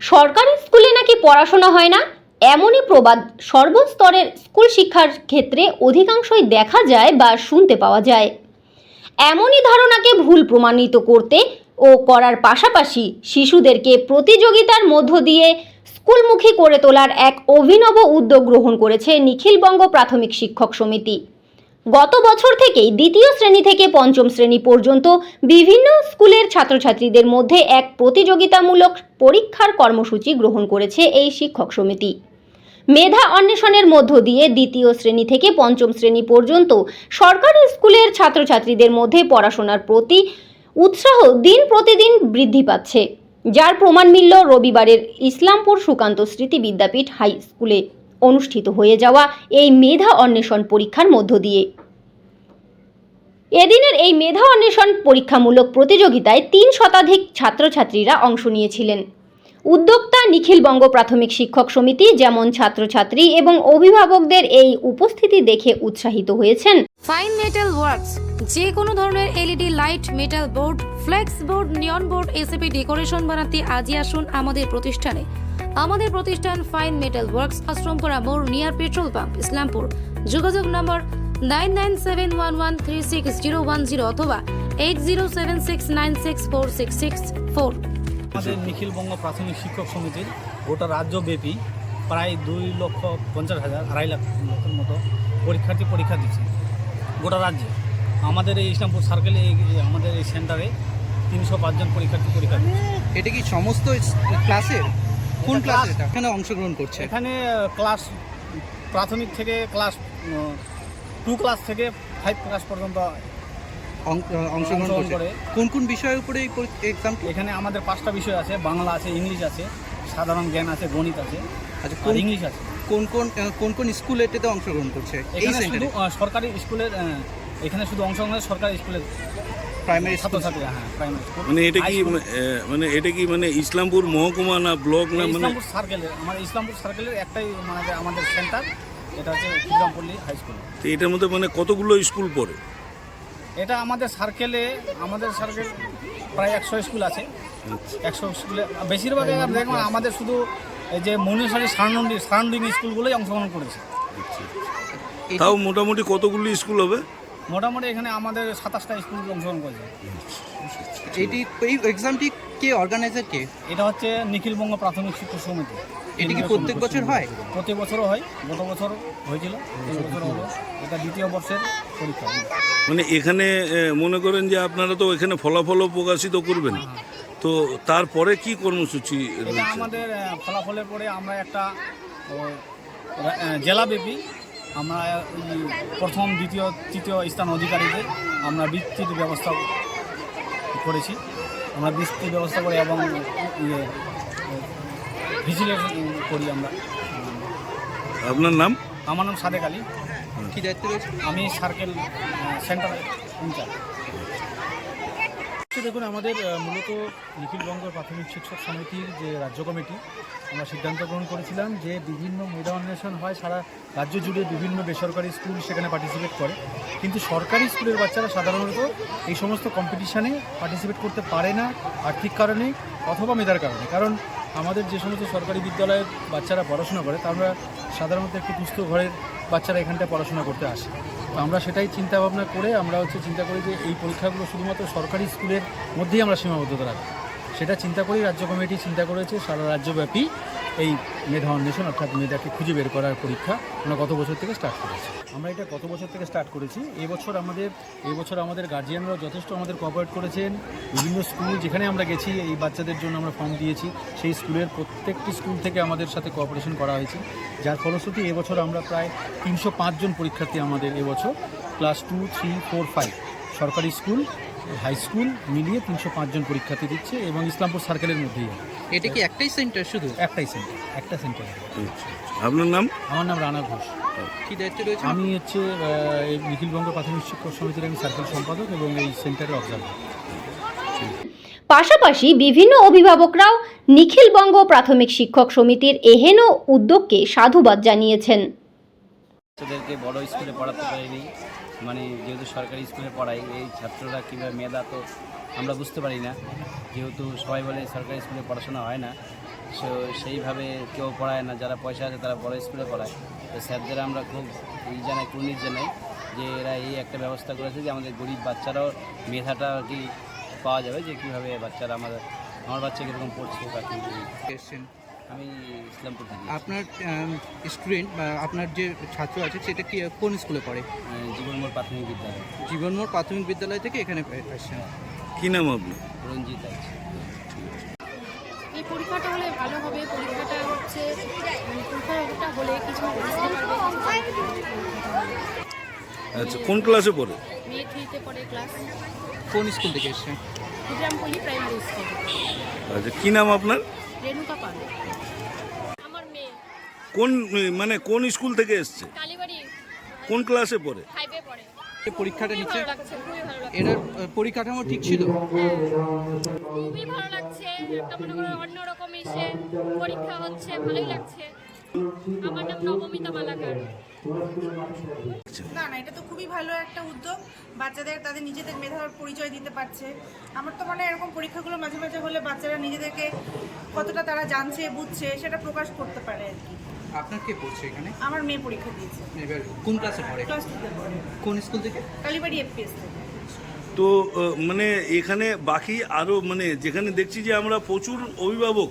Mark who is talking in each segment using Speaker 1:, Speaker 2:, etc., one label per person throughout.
Speaker 1: সরকারি স্কুলে নাকি পড়াশোনা হয় না? এমনই প্রবাদ সর্বস্তরের স্কুল শিক্ষার ক্ষেত্রে অধিকাংশই দেখা যায় বা শুনতে পাওয়া যায়। এমনই ধারণাকে ভুল প্রমাণিত করতে ও করার পাশাপাশি শিশুদেরকে প্রতিযোগিতার মধ্য দিয়ে স্কুলমুখী করে তোলার এক অভিনব উদ্যোগ গ্রহণ করেছে নিখিলবঙ্গ প্রাথমিক শিক্ষক সমিতি। গত বছর থেকেই দ্বিতীয় শ্রেণি থেকে পঞ্চম শ্রেণি পর্যন্ত বিভিন্ন স্কুলের ছাত্রছাত্রীদের মধ্যে এক প্রতিযোগিতামূলক পরীক্ষার কর্মসূচি গ্রহণ করেছে এই শিক্ষক সমিতি। মেধা অন্বেষণের মধ্য দিয়ে দ্বিতীয় শ্রেণি থেকে পঞ্চম শ্রেণি পর্যন্ত সরকারি স্কুলের ছাত্রছাত্রীদের মধ্যে পড়াশোনার প্রতি উৎসাহ দিন প্রতিদিন বৃদ্ধি পাচ্ছে, যার প্রমাণ মিলল রবিবারের ইসলামপুর সুকান্ত স্মৃতি বিদ্যাপীঠ হাই স্কুলে অনুষ্ঠিত হয়ে যাওয়া এই মেধা অন্বেষণ পরীক্ষার মধ্য দিয়ে। এদিনের এই মেধা অন্বেষণ পরীক্ষামূলক প্রতিযোগিতায় তিন শতাধিক ছাত্রছাত্রীরা অংশ নিয়েছিলেন। উদ্যোক্তা নিখিলবঙ্গ প্রাথমিক শিক্ষক সমিতি যেমন ছাত্রছাত্রী এবং অভিভাবকদের এই উপস্থিতি দেখে উৎসাহিত হয়েছেন।
Speaker 2: ফাইন মেটাল ওয়ার্কস যে কোনো ধরনের LED light metal board flex board neon board ACP decoration বানাতে আজই আসুন আমাদের প্রতিষ্ঠানে। আমাদের প্রতিষ্ঠান ফাইন মেটাল ওয়ার্কস আশ্রমপুরা মোড় নিয়ার পেট্রোল পাম্প ইসলামপুর। যোগাযোগ number nine nine seven one one three six zero one zero অথবা eight zero seven six nine six four six six four.
Speaker 3: আমাদের নিখিলবঙ্গ প্রাথমিক শিক্ষক সমিতির গোটা রাজ্যব্যাপী প্রায় দুই লক্ষ পঞ্চাশ হাজার আড়াই লাখ লোকের মতো পরীক্ষার্থী পরীক্ষা দিচ্ছে গোটা রাজ্যে। আমাদের এই ইসলামপুর সার্কেলে আমাদের এই সেন্টারে তিনশো পাঁচজন পরীক্ষার্থী পরীক্ষা দিচ্ছে।
Speaker 4: এটা কি সমস্ত ক্লাসের কোন ক্লাস। এখানে অংশগ্রহণ করছে?
Speaker 3: এখানে ক্লাস প্রাথমিক থেকে ক্লাস টু ক্লাস থেকে ফাইভ ক্লাস পর্যন্ত
Speaker 4: অংশগ্রহণ
Speaker 3: করে।
Speaker 4: কোন কোন বিষয়ের উপরে এই এক্সাম
Speaker 3: এখানে আমাদের পাঁচটা বিষয় আছে বাংলা আছে ইংলিশ আছে সাধারণ জ্ঞান আছে গণিত আছে
Speaker 4: আচ্ছা কোন
Speaker 3: ইংলিশ আছে।
Speaker 4: কোন কোন কোন কোন স্কুল এটাতে অংশগ্রহণ করছে?
Speaker 3: এখানে শুধু সরকারি স্কুলের এখানে শুধু অংশগ্রহণ সরকারি স্কুলের
Speaker 4: প্রাইমারি
Speaker 3: ছাত্রছাত্রী হ্যাঁ প্রাইমারি স্কুল
Speaker 5: মানে এটা কি। এ, মানে এটা কি মানে ইসলামপুর মহকুমা না ব্লক না মানে
Speaker 3: ইসলামপুর সার্কেলের আমাদের ইসলামপুর সার্কেলের একটাই মানে আমাদের সেন্টার এটা হচ্ছে হাই স্কুল
Speaker 5: তো এটার মধ্যে মানে কতগুলো স্কুল পড়ে?
Speaker 3: এটা আমাদের সার্কেলে আমাদের সার্কেল প্রায় একশো স্কুল আছে। একশো স্কুলে বেশিরভাগ দেখবেন আমাদের শুধু এই যে মনীষারি সারাউন্ডিং সারাউন্ডিং স্কুলগুলোই অংশগ্রহণ করেছে।
Speaker 5: তাও মোটামুটি কতগুলো স্কুল হবে?
Speaker 3: মোটামুটি এখানে আমাদের সাতাশটা স্কুল অংশগ্রহণ করেছে।
Speaker 4: এটি এই এক্সামটি কে অর্গানাইজার কে?
Speaker 3: এটা হচ্ছে নিখিল নিখিলবঙ্গ প্রাথমিক শিক্ষক সমিতি।
Speaker 4: এটি কি প্রত্যেক বছর হয়?
Speaker 3: প্রতি বছরও হয় গত বছর হয়েছিল এই বছর হলো এটা দ্বিতীয় বর্ষের পরীক্ষা।
Speaker 5: মানে এখানে মনে করেন যে আপনারা তো এখানে ফলাফলও প্রকাশিত করবেন। তো তারপরে কি কর্মসূচি
Speaker 3: আমাদের ফলাফলের পরে আমরা একটা জেলাব্যাপী আমরা প্রথম দ্বিতীয় তৃতীয় স্থান অধিকারীদের আমরা বৃত্তির ব্যবস্থা করেছি। আমরা বৃত্তির ব্যবস্থা করি এবং ইয়ে ভিজিলেট করি আমরা।
Speaker 5: আপনার নাম?
Speaker 3: আমার নাম সাদেক আলী।
Speaker 4: কি দায়িত্ব
Speaker 3: আমি সার্কেল সেন্টার ইনচার্জ।
Speaker 6: দেখুন আমাদের মূলত নিখিলবঙ্গ প্রাথমিক শিক্ষক সমিতির যে রাজ্য কমিটি, আমরা সিদ্ধান্ত গ্রহণ করেছিলাম যে বিভিন্ন মেধা অন্বেষণ হয়, সারা রাজ্য জুড়ে বিভিন্ন বেসরকারি স্কুল সেখানে পার্টিসিপেট করে। কিন্তু সরকারি স্কুলের বাচ্চারা সাধারণত এই সমস্ত কম্পিটিশানে পার্টিসিপেট করতে পারে না আর্থিক কারণে অথবা মেধার কারণে। কারণ আমাদের যে সমস্ত সরকারি বিদ্যালয়ের বাচ্চারা পড়াশোনা করে, তারা সাধারণত একটু দুস্থ ঘরের বাচ্চারা এখানটায় পড়াশোনা করতে আসে। তো আমরা সেটাই চিন্তা ভাবনা করে আমরা হচ্ছে চিন্তা করি যে এই পরীক্ষাগুলো শুধুমাত্র সরকারি স্কুলের মধ্যেই আমরা সীমাবদ্ধতা রাখব। সেটা চিন্তা করেই রাজ্য কমিটি চিন্তা করেছে, সারা রাজ্যব্যাপী এই মেধা অন্বেষণ অর্থাৎ মেধাকে খুঁজে বের করার পরীক্ষা আমরা গত বছর থেকে স্টার্ট করেছি। আমরা এটা গত বছর থেকে স্টার্ট করেছি। এবছর আমাদের এবছর আমাদের গার্জিয়ানরাও যথেষ্ট আমাদের কোঅপারেট করেছেন। বিভিন্ন স্কুল যেখানে আমরা গেছি, এই বাচ্চাদের জন্য আমরা ফর্ম দিয়েছি। সেই স্কুলের প্রত্যেকটি স্কুল থেকে আমাদের সাথে কোঅপারেশন করা হয়েছে। যার ফলশ্রুতি এবছর আমরা প্রায় তিনশো পাঁচজন পরীক্ষার্থী আমাদের এবছর class two three four five সরকারি স্কুল হাই স্কুল মিলিয়ে তিনশো পাঁচজন পরীক্ষার্থী দিচ্ছে এবং ইসলামপুর সার্কেলের মধ্যেই।
Speaker 4: এটা কি একটাই সেন্টার শুধু?
Speaker 6: একটাই সেন্টার একটা সেন্টার
Speaker 5: আপনার নাম?
Speaker 6: আমার নাম রানা ঘোষ।
Speaker 4: কি দায়িত্ব রয়েছে?
Speaker 6: আমি হচ্ছে এই নিখিলবঙ্গ প্রাথমিক শিক্ষক সমিতির আমি সার্কেল সম্পাদক এবং এই সেন্টারের অবজার্ভার
Speaker 1: পাশাপাশি বিভিন্ন অভিভাবকরাও নিখিলবঙ্গ প্রাথমিক শিক্ষক সমিতির এহেন উদ্যোগকে সাধুবাদ জানিয়েছেন।
Speaker 7: বাচ্চাদেরকে বড় স্কুলে পড়াতে পারিনি। মানে যেহেতু সরকারি স্কুলে পড়াই, এই ছাত্ররা কীভাবে মেধা তো আমরা বুঝতে পারি না। যেহেতু সবাই বলে সরকারি স্কুলে পড়াশোনা হয় না, সো সেইভাবে কেউ পড়ায় না। যারা পয়সা আছে তারা বড় স্কুলে পড়ায়। তো স্যারদের আমরা খুব ই জানাই, কুর্নিশ জানাই যে এরা এই একটা ব্যবস্থা করেছে যে আমাদের গরিব বাচ্চারাও মেধাটা আর কি পাওয়া যাবে যে কীভাবে বাচ্চারা আমাদের, আমার বাচ্চা কীরকম পড়ছে বা কী। আমি ইসলামপুর থাকি
Speaker 4: আপনার স্টুডেন্ট বা আপনার যে ছাত্র আছে সেটা কি কোন স্কুলে পড়ে?
Speaker 7: জীবনমোড় প্রাথমিক বিদ্যালয়।
Speaker 4: জীবনমোড় প্রাথমিক বিদ্যালয় থেকে এখানে আসছেন।
Speaker 5: কি নাম আপনি
Speaker 7: রঞ্জিত আছে।
Speaker 8: এই পরীক্ষাটা হলে ভালো হবে পরীক্ষাটা হচ্ছে মানে পরীক্ষাটা হলে কিছু
Speaker 5: আচ্ছা কোন ক্লাসে পড়ে?
Speaker 8: মেয়ে থ্রিতে পড়ে ক্লাস
Speaker 4: কোন স্কুল থেকে
Speaker 8: প্রাইমারি স্কুল
Speaker 5: আচ্ছা কি নাম আপনার?
Speaker 8: রেণুকা পাল। আমার মেয়ে।
Speaker 5: কোন মানে কোন স্কুল থেকে এসছে?
Speaker 8: কালীবাড়ি
Speaker 5: কোন ক্লাসে পড়ে?
Speaker 8: ফাইভে পড়ে।
Speaker 4: পরীক্ষাটা নিচ্ছে
Speaker 8: ভালো লাগছে খুবই ভালো লাগছে।
Speaker 4: এটার পরিকাঠামো ঠিক ছিল?
Speaker 8: খুবই ভালো লাগছে একটা মনে করো অন্যরকম এসে পরীক্ষা হচ্ছে ভালোই লাগছে। আমার নাম নবমিতা মালাকার।
Speaker 9: না না এটা তো খুবই ভালো একটা উদ্যোগ। বাচ্চাদের তাদের নিজেদের মেধার পরিচয় দিতে পারছে। আমার তো মনে হয় এরকম পরীক্ষাগুলো মাঝে মাঝে হলে বাচ্চারা নিজেদেরকে কতটা তারা জানছে বুঝছে সেটা প্রকাশ করতে পারে আর কি।
Speaker 4: আপনার কে পড়ছে এখানে?
Speaker 9: আমার মেয়ে পরীক্ষা দিয়েছে।
Speaker 4: কোন ক্লাসে পড়ে?
Speaker 9: ক্লাস
Speaker 4: কোন স্কুল থেকে?
Speaker 9: কালীবাড়ি এফপিএস থেকে
Speaker 5: তো। মানে এখানে বাকি আরও মানে যেখানে দেখছি যে আমরা প্রচুর অভিভাবক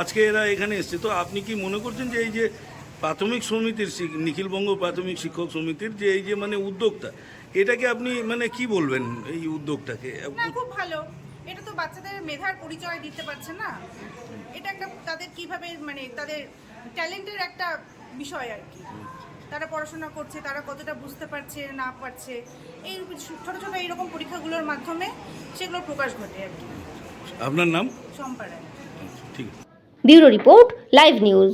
Speaker 5: আজকে এরা এখানে এসছে। তো আপনি কি মনে করছেন যে এই যে প্রাথমিক সমিতির নিখিলবঙ্গ প্রাথমিক শিক্ষক সমিতির যে এই যে মানে উদ্যোগটা এটাকে আপনি মানে কি বলবেন এই উদ্যোগটাকে
Speaker 9: খুব ভালো। এটা তো বাচ্চাদের মেধার পরিচয় দিতে পারছে না। এটা একটা তাদের কীভাবে মানে তাদের ট্যালেন্টের একটা বিষয় আর কি। তারা পড়াশোনা করছে তারা কতটা বুঝতে পারছে না পারছে। এই ছোটো ছোটো এইরকম পরীক্ষাগুলোর মাধ্যমে সেগুলোর প্রকাশ ঘটে আর কি।
Speaker 5: আপনার নাম?
Speaker 9: সম্পারায়
Speaker 5: ঠিক আছে।
Speaker 1: Bureau report live news.